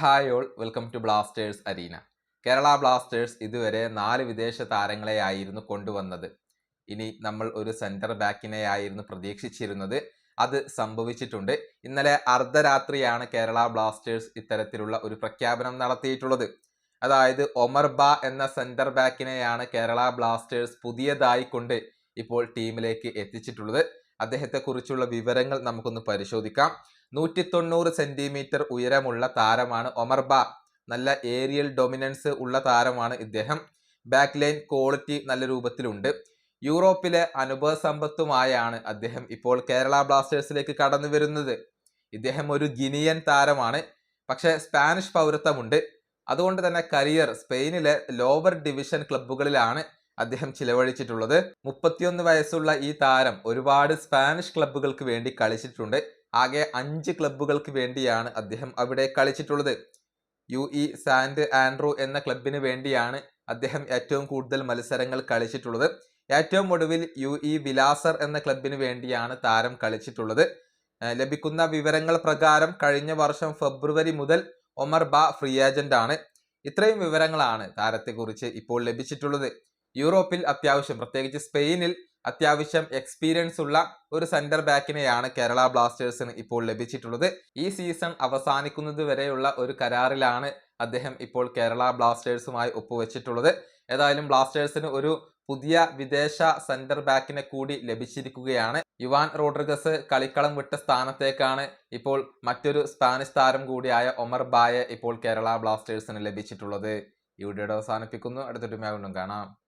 Hi all welcome to Blasters arena Kerala Blasters ഇതുവരെ നാല് വിദേശ താരങ്ങളെ ആയിരുന്നു കൊണ്ടുവന്നത്. ഇനി നമ്മൾ ഒരു സെന്റർ ബാക്കിനെ ആയിരുന്നു പ്രതീക്ഷിച്ചിരുന്നത്. അത് സംഭവിച്ചിട്ടുണ്ട്. ഇന്നലെ അർദ്ധരാത്രിയാണ് കേരള ബ്ലാസ്റ്റേഴ്സ് ഇത്തരത്തിലുള്ള ഒരു പ്രഖ്യാപനം നടത്തിയിട്ടുള്ളത്. അതായത് ഒമർ ബ എന്ന സെന്റർ ബാക്കിനെയാണ് കേരള ബ്ലാസ്റ്റേഴ്സ് പുതിയതായി കൊണ്ട് ഇപ്പോൾ ടീമിലേക്ക് എത്തിച്ചിട്ടുള്ളത്. അദ്ദേഹത്തെക്കുറിച്ചുള്ള വിവരങ്ങൾ നമുക്കൊന്ന് പരിശോധിക്കാം. നൂറ്റി തൊണ്ണൂറ് സെന്റിമീറ്റർ ഉയരമുള്ള താരമാണ് ഒമർബ നല്ല ഏരിയൽ ഡൊമിനൻസ് ഉള്ള താരമാണ് ഇദ്ദേഹം. ബാക്ക് ലൈൻ ക്വാളിറ്റി നല്ല രൂപത്തിലുണ്ട്. യൂറോപ്പിലെ അനുഭവ സമ്പത്തുമായാണ് അദ്ദേഹം ഇപ്പോൾ കേരള ബ്ലാസ്റ്റേഴ്സിലേക്ക് കടന്നു വരുന്നത്. ഇദ്ദേഹം ഒരു ഗിനിയൻ താരമാണ്. പക്ഷേ സ്പാനിഷ് പൗരത്വമുണ്ട്. അതുകൊണ്ട് തന്നെ കരിയർ സ്പെയിനിലെ ലോവർ ഡിവിഷൻ ക്ലബ്ബുകളിലാണ് അദ്ദേഹം ചിലവഴിച്ചിട്ടുള്ളത്. മുപ്പത്തിയൊന്ന് വയസ്സുള്ള ഈ താരം ഒരുപാട് സ്പാനിഷ് ക്ലബ്ബുകൾക്ക് വേണ്ടി കളിച്ചിട്ടുണ്ട്. ആകെ അഞ്ച് ക്ലബ്ബുകൾക്ക് വേണ്ടിയാണ് അദ്ദേഹം അവിടെ കളിച്ചിട്ടുള്ളത്. യു ഇ സാൻഡ് ആൻഡ്രൂ എന്ന ക്ലബിന് വേണ്ടിയാണ് അദ്ദേഹം ഏറ്റവും കൂടുതൽ മത്സരങ്ങൾ കളിച്ചിട്ടുള്ളത്. ഏറ്റവും ഒടുവിൽ യു ഇ വിലാസർ എന്ന ക്ലബിന് വേണ്ടിയാണ് താരം കളിച്ചിട്ടുള്ളത്. ലഭിക്കുന്ന വിവരങ്ങൾ പ്രകാരം കഴിഞ്ഞ വർഷം ഫെബ്രുവരി മുതൽ ഒമർ ബ ഫ്രീ ഏജന്റ് ആണ് ഇത്രയും വിവരങ്ങളാണ് താരത്തെക്കുറിച്ച് ഇപ്പോൾ ലഭിച്ചിട്ടുള്ളത്. യൂറോപ്പിൽ അത്യാവശ്യം പ്രത്യേകിച്ച് സ്പെയിനിൽ അത്യാവശ്യം എക്സ്പീരിയൻസ് ഉള്ള ഒരു സെന്റർ ബാക്കിനെയാണ് കേരള ബ്ലാസ്റ്റേഴ്സിന് ഇപ്പോൾ ലഭിച്ചിട്ടുള്ളത്. ഈ സീസൺ അവസാനിക്കുന്നത് വരെയുള്ള ഒരു കരാറിലാണ് അദ്ദേഹം ഇപ്പോൾ കേരള ബ്ലാസ്റ്റേഴ്സുമായി ഒപ്പുവെച്ചിട്ടുള്ളത്. ഏതായാലും ബ്ലാസ്റ്റേഴ്സിന് ഒരു പുതിയ വിദേശ സെന്റർ ബാക്കിനെ കൂടി ലഭിച്ചിരിക്കുകയാണ്. യുവാൻ റോഡ്രിഗസ് കളിക്കളം വിട്ട സ്ഥാനത്തേക്കാണ് ഇപ്പോൾ മറ്റൊരു സ്പാനിഷ് താരം കൂടിയായ ഒമർ ബായെ ഇപ്പോൾ കേരള ബ്ലാസ്റ്റേഴ്സിന് ലഭിച്ചിട്ടുള്ളത്. ഈ വീഡിയോയുടെ അവസാനിപ്പിക്കുന്നു. അടുത്തൊരു വീണ്ടും കാണാം.